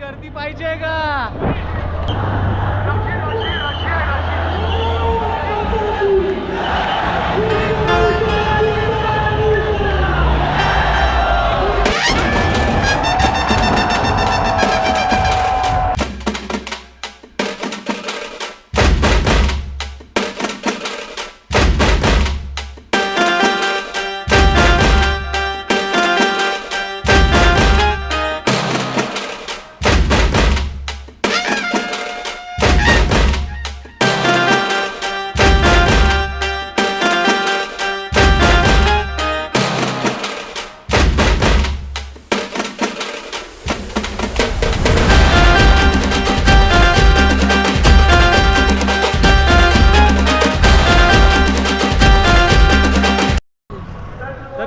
गर्दी पाहिजे का?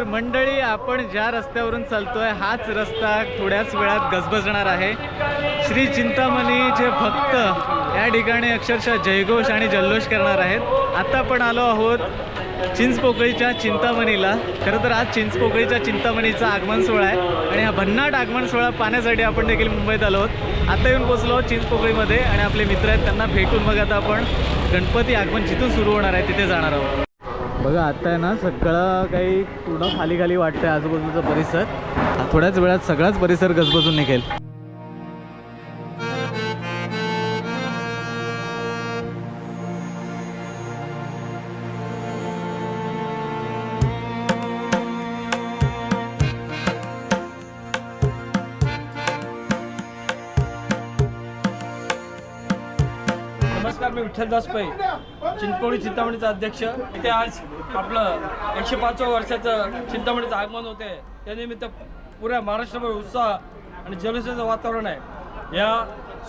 तर मंडळी आपण ज्या रस्त्यावरून चालतोय हाच रस्ता थोड्याच वेळात गजबजणार आहे. श्री चिंतामणीचे भक्त या ठिकाणी अक्षरशः जयघोष आणि जल्लोष करणार आहेत. आता आपण आलो आहोत चिंचपोकळीच्या चिंतामणीला. खरं तर आज चिंचपोकळीच्या चिंतामणीचा आगमन सोहळा आहे. आणि हा भन्नाट आगमन सोहळा पाहण्यासाठी आपण देखील मुंबईत आलो आहोत. आता येऊन पोचलो आहोत चिंचपोकळीमध्ये आणि आपले मित्र आहेत त्यांना भेटून मग आता आपण गणपती आगमन जिथून सुरू होणार आहे तिथे जाणार आहोत. बघा आता आहे ना सगळं काही पूर्ण खाली खाली वाटतंय आजूबाजूचा परिसर. थोड्याच वेळात सगळाच परिसर गजबजून निघेल. नमस्कार मी विठ्ठलदास पै चिंचपोळी चिंतामणीचा अध्यक्ष. इथे आज आपलं एकशे पाचव्या वर्षाचं चिंतामणीचं आगमन होते. त्यानिमित्त पुऱ्या महाराष्ट्रभर उत्साह आणि जल्लोषाचं वातावरण आहे. या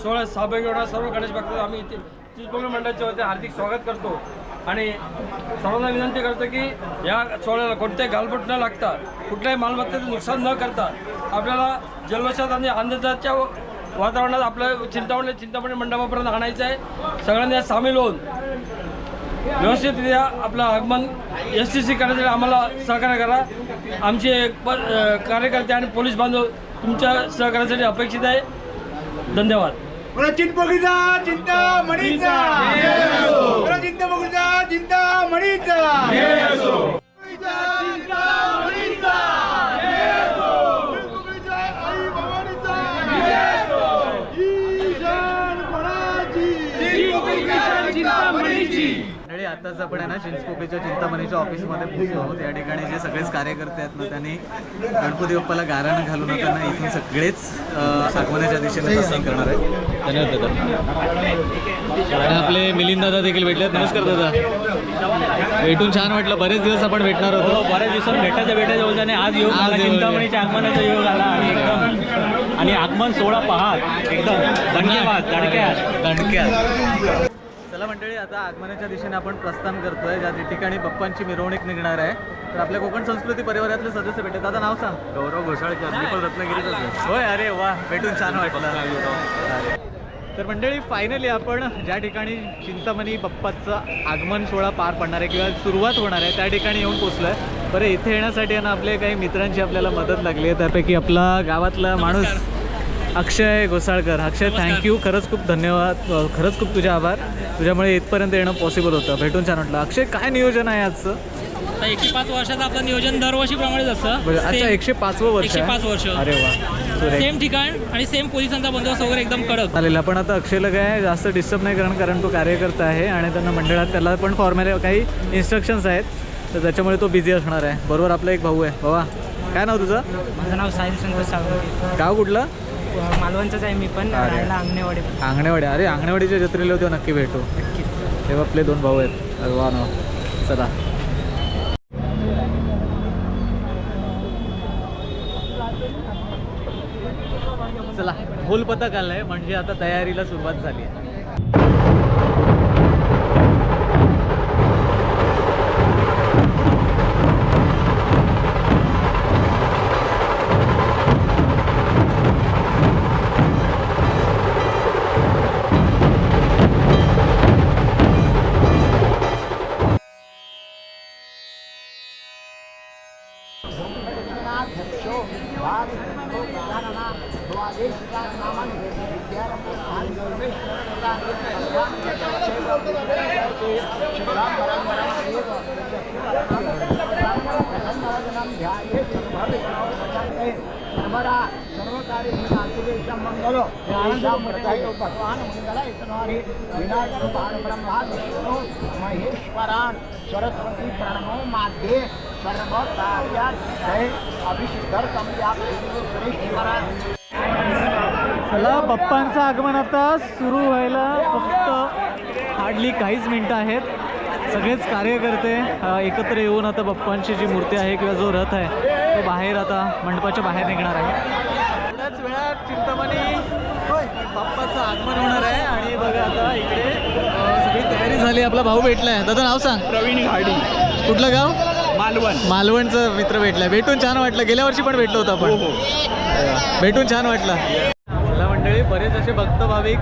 सोहळ्यात सहभागी होणार सर्व गणेश भक्त आम्ही इथे चिंचपोळी मंडळाच्या वतीने हार्दिक स्वागत करतो. आणि सर्वांना विनंती करतो की या सोहळ्याला कोणत्याही घालबट न लागता कुठल्याही मालमत्तेचं नुकसान न करता आपल्याला जल्लोषात आणि आनंदाच्या वातावरणात आपलं चिंतामणी चिंतामणी मंडपापर्यंत आणायचं आहे. सगळ्यांनी यात सामील होऊन व्यवस्थितरित्या आपलं आगमन एस टी सी करण्यासाठी आम्हाला सहकार्य करा. आमचे कार्यकर्ते आणि पोलीस बांधव तुमच्या सहकार्यासाठी अपेक्षित आहे. धन्यवाद. मला चिंतपगीचा चिंता मणीचा मला चिंतपगीचा चिंता मणीचा आताच आपण आहे ना चिंचपोकेच्या चिंतामणीच्या ऑफिसमध्ये पोहोचलो आहोत. या ठिकाणी जे सगळेच कार्यकर्ते आहेत ना त्यांनी गणपती बाप्पाला गाराणं घालून आता ना इथून सगळेच आगमनाच्या दिशेने प्रस्थान करणार आहेत. धन्यवाद दादा. आणि आपले मिलिंद दादा देखील भेटलेत नमस्कार दादा. भेटून छान वाटलं. बरेच दिवस आपण भेटणार होतो. हो बऱ्याच दिवसात भेटायच्या भेटायच्या होत्याने आज योग आज आला चिंतामणीच्या आगमनाचा योग आला. आणि एकदम. आणि आगमन सोहळा पाहात. एकदम. धन्यवाद. धडक्यात दणक्यात चला मंडळी आता आगमनाच्या दिशेने आपण प्रस्थान करतोय. ज्या ठिकाणी बाप्पांची मिरवणूक निघणार आहे. तर आपल्या कोकण संस्कृती परिवारातले सदस्य भेटले दादा नाव सांग. गौरव घोसाळकर मी पण रत्नागिरीतच होय अरे वा भेटून छान वाटलं. तर मंडळी फायनली आपण ज्या ठिकाणी चिंतामणी बाप्पाचं आगमन सोहळा पार पडणार आहे किंवा सुरुवात होणार आहे त्या ठिकाणी येऊन पोचलो आहे बरं इथे येण्यासाठी ना आपले काही मित्रांची आपल्याला मदत लागली आहे. त्यापैकी आपला गावातला माणूस अक्षय घोसाळकर अक्षय थँक्यू खरंच खूप धन्यवाद. खरंच खूप तुझे आभार. तुझ्यामुळे इथपर्यंत येणं पॉसिबल होतं. भेटून छान वाटलं. अक्षय काय नियोजन आहे आजचं? आता एकशे पाच वर्षाचं आपलं नियोजन दरवर्षीप्रमाणेच असतं. अच्छा एकशे पाचवं वर्ष? पाच वर्ष. अरे वा. सेम ठिकाण आणि सेम पोलिसांचा बंदोबस्त वगैरे एकदम कडक. चालेल आपण आता अक्षयला काय जास्त डिस्टर्ब नाही कारण कारण तो कार्यकर्ता आहे आणि त्यांना मंडळात त्याला पण फॉर्मॅल काही इन्स्ट्रक्शन्स आहेत. तर त्याच्यामुळे तो बिझी असणार आहे. बरोबर आपला एक भाऊ आहे. बाबा काय नाव तुझं? माझं नाव साहिल संतोष सावंत. गाव कुठलं? मालवणचंच आहे मी पण. राहायला अंगणेवाडी आंगणेवाडी अरे आंगणेवाडीच्या जत्रेला होते नक्की भेटू. हे आपले दोन भाऊ आहेत. वा ना चला. चला ढोल पथक आलंय म्हणजे आता तयारीला सुरुवात झाली आहे. सर्वदा सर्वकार्यमङ्गलो मङ्गलयुपानमङ्गल इतनानि विनायक पारब्रह्मा विष्णु महेश्वरान् सरस्वती प्रणमो माध्ये सर्व जय चला बाप्पांचं आगमन आता सुरू व्हायला फक्त हार्डली काहीच मिनटं आहेत. सगळेच कार्यकर्ते एकत्र येऊन आता बाप्पांची जी मूर्ती आहे किंवा जो रथ आहे तो बाहेर आता मंडपाच्या बाहेर निघणार आहे. थोड्याच वेळात चिंतामणी बाप्पाचं आगमन होणार आहे आणि बघा आता इकडे सगळी तयारी झाली आपला भाऊ भेटलाय. दादा नाव सांग. प्रवीण घाडी. कुठलं गाव? मालवण. मालवणचं मित्र भेटलाय भेटून छान वाटलं. गेल्या वर्षी पण भेटलो होतो आपण. भेटून छान वाटलं. मंडळी बरेच असे भक्त भाविक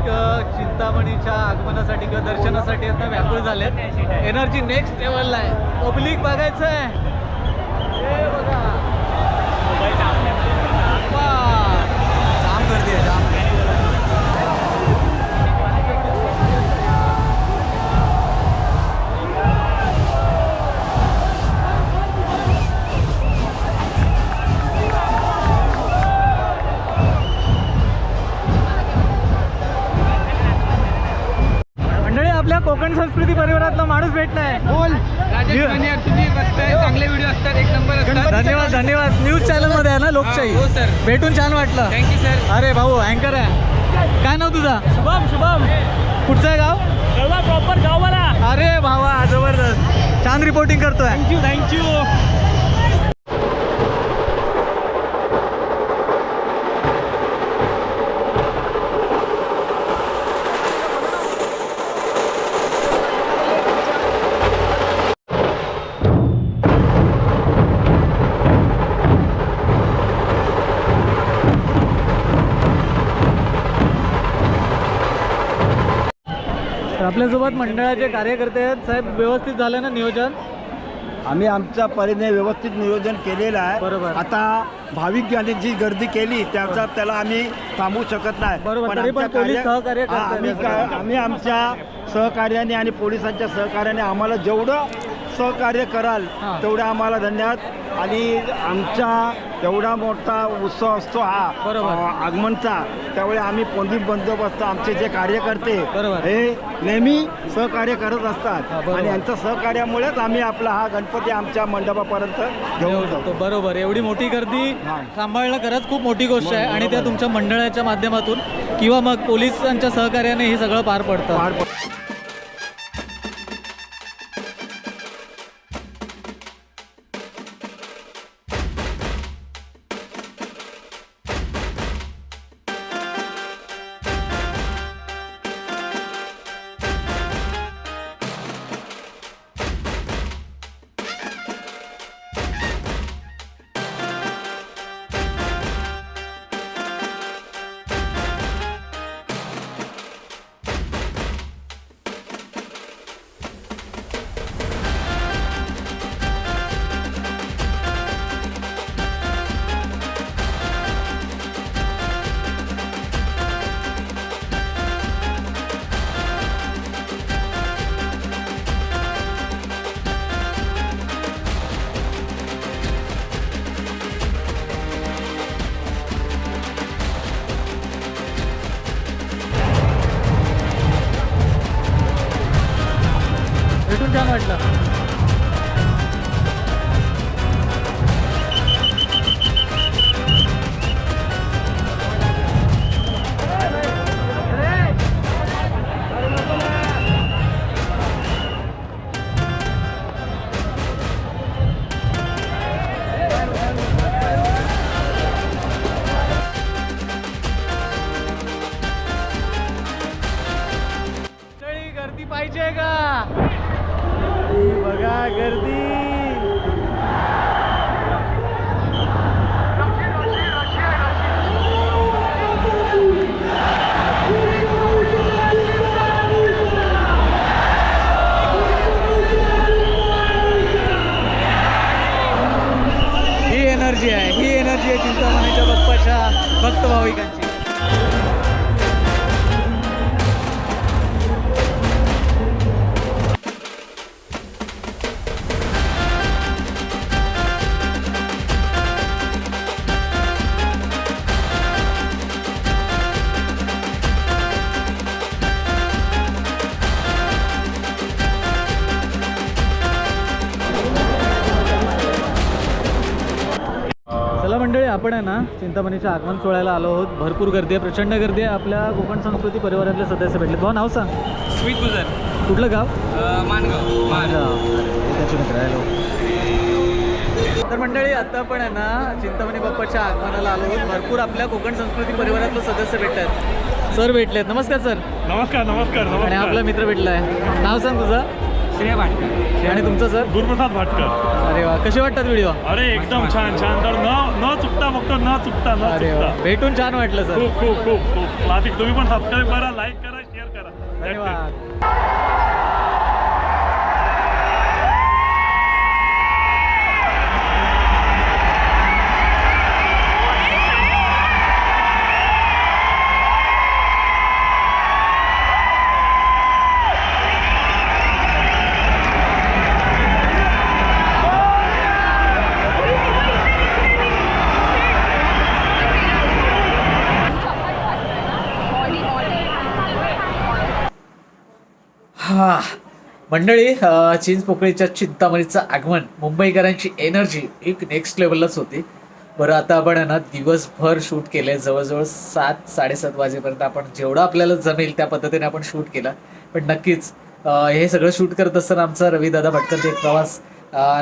चिंतामणीच्या आगमनासाठी किंवा दर्शनासाठी आता व्याकुळ झालेत. एनर्जी नेक्स्ट लेवलला आहे. पब्लिक बघायचं आहे धन्यवाद. न्यूज चॅनलमध्ये आहे ना लोकशाही? हो, सर. भेटून छान वाटलं. थँक्यू सर अरे भाऊ अँकर आहे. काय नाव तुझा? शुभम शुभम. कुठचं आहे गाव? प्रॉपर गाववाला. अरे भावा जबरदस्त. छान रिपोर्टिंग करतोय. थँक्यू थँक्यू आपल्यासोबत मंडळाचे कार्यकर्ते आहेत. साहेब व्यवस्थित झालं ना नियोजन? आम्ही आमच्या परीने व्यवस्थित नियोजन केलेलं आहे. बरोबर. आता भाविकांनी जी गर्दी केली त्याचा त्याला आम्ही थांबवू शकत नाही. बरोबर, तरी पण आमच्या पोलीस कार्य- सहकार्य हा, करतायत आम्ही या का- सगळ्याला. आम्ही आमच्या सहकार्याने आणि पोलिसांच्या सहकार्याने आम्हाला जेवढं सहकार्य कराल. तेवढं आम्हाला धन्यवाद. आणि आमचा एवढा मोठा उत्सव असतो हा आगमनचा. त्यावेळी आम्ही पोलीस बंदोबस्त आमचे जे कार्यकर्ते बरोबर. हे नेहमी सहकार्य करत असतात. आणि यांच्या सहकार्यामुळेच आम्ही आपला हा गणपती आमच्या मंडपापर्यंत घेऊन जातो बरोबर. एवढी मोठी गर्दी. सांभाळणं खरंच खूप मोठी गोष्ट आहे. आणि त्या तुमच्या मंडळाच्या माध्यमातून किंवा मग पोलिसांच्या सहकार्याने हे सगळं पार पडतं. पार पड- आपण आहे ना चिंतामणीच्या आगमन सोहळ्याला आलो आहोत. भरपूर गर्दी आहे प्रचंड गर्दी आहे. आपल्या कोकण संस्कृती परिवारातले सदस्य भेटले. भाऊ नाव सांग. स्वीट गुजर. कुठलं गाव? मानगाव त्याची मित्र आहे लोक. तर मंडळी आता आपण आहे ना चिंतामणी बाप्पाच्या आगमनाला आलो आहोत. भरपूर आपल्या कोकण संस्कृती परिवारातले सदस्य भेटतात. सर भेटलेत. नमस्कार सर. नमस्कार नमस्कार आणि नमस्कार. आपला मित्र भेटला आहे नाव सांग तुझं. श्रेया भाटकर. आणि तुमचं सर? गुरुप्रसाद भाटकर. अरे वा कसे वाटतात व्हिडिओ अरे एकदम छान छान. तर न न चुकता बघतो न चुकता न अरे वा चुकता भेटून छान वाटलं सर. खूप खूप खूप खूप. तुम्ही पण सबस्क्राईब करा लाईक करा शेअर करा. धन्यवाद. हा. मंडळी अ, चिंच पोकळीच्या चिंतामणीचं आगमन मुंबईकरांची एनर्जी एक नेक्स्ट लेवललाच होती. बरं आता आपण आहे ना दिवसभर शूट केलं आहे जवळजवळ सात साडेसात वाजेपर्यंत आपण जेवढं आपल्याला जमेल त्या पद्धतीने आपण शूट केलं. पण नक्कीच हे सगळं शूट करत असताना आमचा रवीदादा भटकर एक प्रवास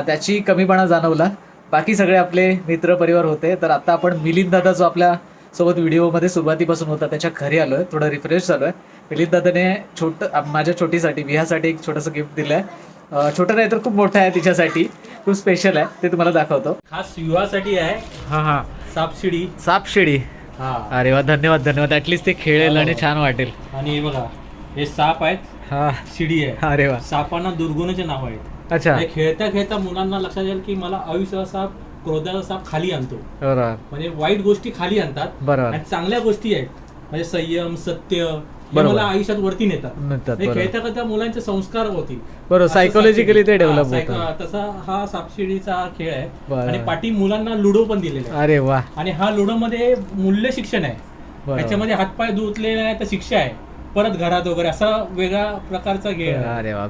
त्याची कमीपणा जाणवला. बाकी सगळे आपले मित्र परिवार होते. तर आता आपण मिलिंद दादा जो आपल्या सोबत व्हिडिओमध्ये सुरुवातीपासून होता त्याच्या घरी आलोय थोडं रिफ्रेश झालोय. मिलिंद दादाने छोट माझ्या छोटीसाठी विहासाठी एक छोटंसं गिफ्ट दिलंय. छोटं नाही तर खूप मोठं आहे तिच्यासाठी. खूप स्पेशल आहे ते तुम्हाला दाखवतो. खास युवासाठी आहे. हा हा. सापशिडी. सापशिडी. हा. अरे वा धन्यवाद धन्यवाद. ऍटलीस्ट ते खेळेल आणि छान वाटेल. आणि हे बघा हे साप आहेत. हा. शिडी आहे. अरे वा. सापांना दुर्गुणाचे नाव आहेत. अच्छा. खेळता खेळता मुलांना लक्षात येईल की मला आयुष्याचा साप क्रोधाचा साप खाली आणतो बरोबर म्हणजे वाईट गोष्टी खाली आणतात बरोबर. आणि चांगल्या गोष्टी आहेत म्हणजे संयम सत्य हे बरोबर. मला आयुष्यात वरती नेतात नेतात, बरोबर. खेळता खेळता मुलांचे संस्कार होतील बरोबर, असं psychologically ते सापशिडी. develop हा, psycho- होतात. तसा हा सापशिडीचा खेळ आहे बरं. आणि पाठी मुलांना लुडो पण दिलेला आहे अरे वा आणि हा लुडो मध्ये मूल्य शिक्षण आहे बरोबर. त्याच्यामध्ये हातपाय धुतले नाही तर शिक्षा आहे परत घरात वगैरे असा वेगळा प्रकारचा खेळ आहे अरे वा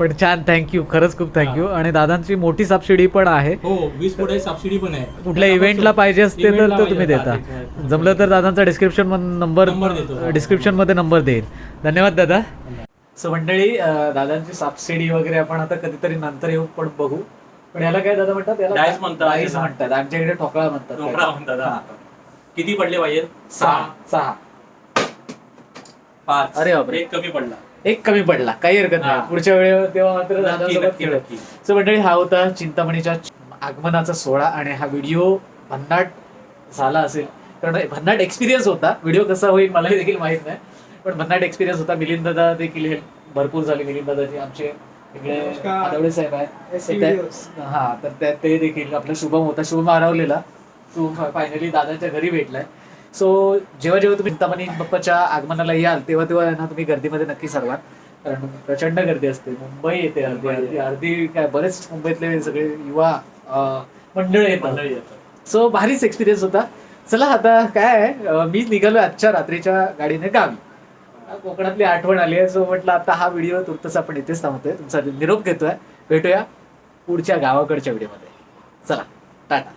पण छान थँक्यू खरंच खूप थँक्यू आणि दादांची मोठी सबसिडी पण आहे. हो वीस पुढे सबसिडी पण आहे. कुठल्या इव्हेंटला पाहिजे असते तर तो तुम्ही देता. जमलं तर दादांचा डिस्क्रिप्शन नंबर नंबर देतो. डिस्क्रिप्शनमध्ये नंबर देईल. धन्यवाद दादा. सो मंडळी दादांची सबसिडी वगैरे आपण आता कधीतरी नंतर येऊ पण बघू. पण याला काय दादा म्हणतात? याला डायस म्हणतात. डायस म्हणतात. आमच्याकडे ठोकळा म्हणतात ठोकळा म्हणतात. किती पडले पाहिजे सहा. सहा. पाच. अरे बापरे. एक कमी पडला. एक कमी पडला. काही हरकत नाही. हा. पुढच्या वेळेवर तेव्हा मात्र दादासोबत खेळू. सो मंडळी हा होता चिंतामणीच्या आगमनाचा सोहळा आणि हा व्हिडिओ भन्नाट झाला असेल. कारण भन्नाट एक्सपिरियन्स होता. व्हिडिओ कसा होईल मलाही देखील माहीत नाही. पण भन्नाट एक्सपिरियन्स होता. मिलिंद दादा देखील हे भरपूर झाले. मिलिंद दादाजी आमचे इकडे साहेब आहे. हा तर त्या ते देखील आपला शुभम होता. शुभम हरवलेला. शुभम फायनली दादाच्या घरी भेटलाय. सो जेव्हा जेव्हा तुम्ही चिंतामणी बाप्पाच्या आगमनाला याल तेव्हा तेव्हा ना तुम्ही गर्दीमध्ये नक्की सर्वात कारण प्रचंड गर्दी असते. मुंबई येते अर्धी अर्धी अर्धी काय बरेच मुंबईतले सगळे युवा मंडळ येतात. सो भारीच एक्सपिरियन्स होता. चला आता काय मी निघालो आजच्या रात्रीच्या गाडीने गावी. कोकणातली आठवण आली आहे. सो म्हटलं आता हा व्हिडिओ तुर्तच आपण इथेच थांबतोय. तुमचा निरोप घेतोय. भेटूया पुढच्या गावाकडच्या व्हिडिओमध्ये. चला टाटा.